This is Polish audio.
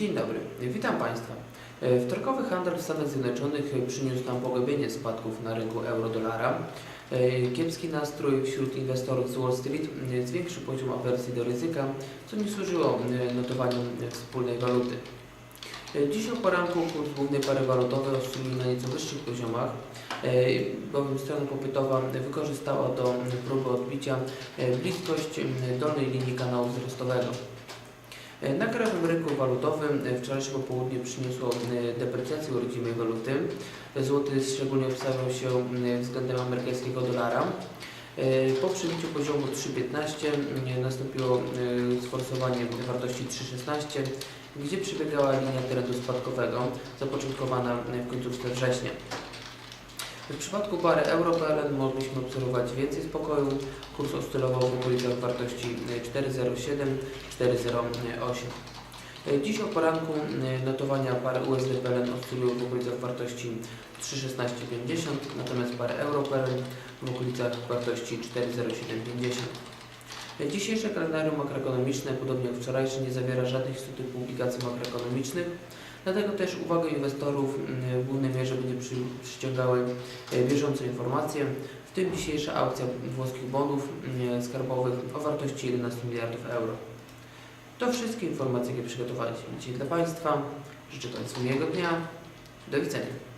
Dzień dobry, witam Państwa. E, Wtorkowy handel w Stanach Zjednoczonych przyniósł nam pogłębienie spadków na rynku euro-dolara. E, Kiepski nastrój wśród inwestorów z Wall Street zwiększył poziom awersji do ryzyka, co nie służyło e, notowaniu wspólnej waluty. Dziś o poranku kurs głównej pary walutowej oscyluje na nieco wyższych poziomach, bowiem strona popytowa wykorzystała do próby odbicia bliskość dolnej linii kanału wzrostowego. E, Na krajowym rynku walutowym e, wczorajsze popołudnie przyniosło e, deprecjację rodzimej waluty. Złoty szczególnie obstawiał się względem amerykańskiego dolara. Po przebiciu poziomu 3,15 e, nastąpiło sforsowanie wartości 3,16, gdzie przebiegała linia trendu spadkowego zapoczątkowana w końcówce września. W przypadku pary euro-PLN mogliśmy obserwować więcej spokoju. Kurs oscylował w okolicach wartości e, 4,07 4,08. E, Dziś o poranku notowania pary USD-PLN oscylują w okolicach wartości 3,1650, natomiast pary euro-PLN w okolicach wartości 4,0750. Dzisiejsze kalendarium makroekonomiczne, podobnie jak wczorajsze, nie zawiera żadnych istotnych publikacji makroekonomicznych, dlatego też uwagę inwestorów mm, w głównej mierze będzie przy, przyciągały e, bieżące informacje, w tym dzisiejsza aukcja włoskich bonów mm, skarbowych o wartości 11 miliardów euro. To wszystkie informacje, jakie przygotowaliśmy dzisiaj dla Państwa. Życzę Państwu miłego dnia. Do widzenia.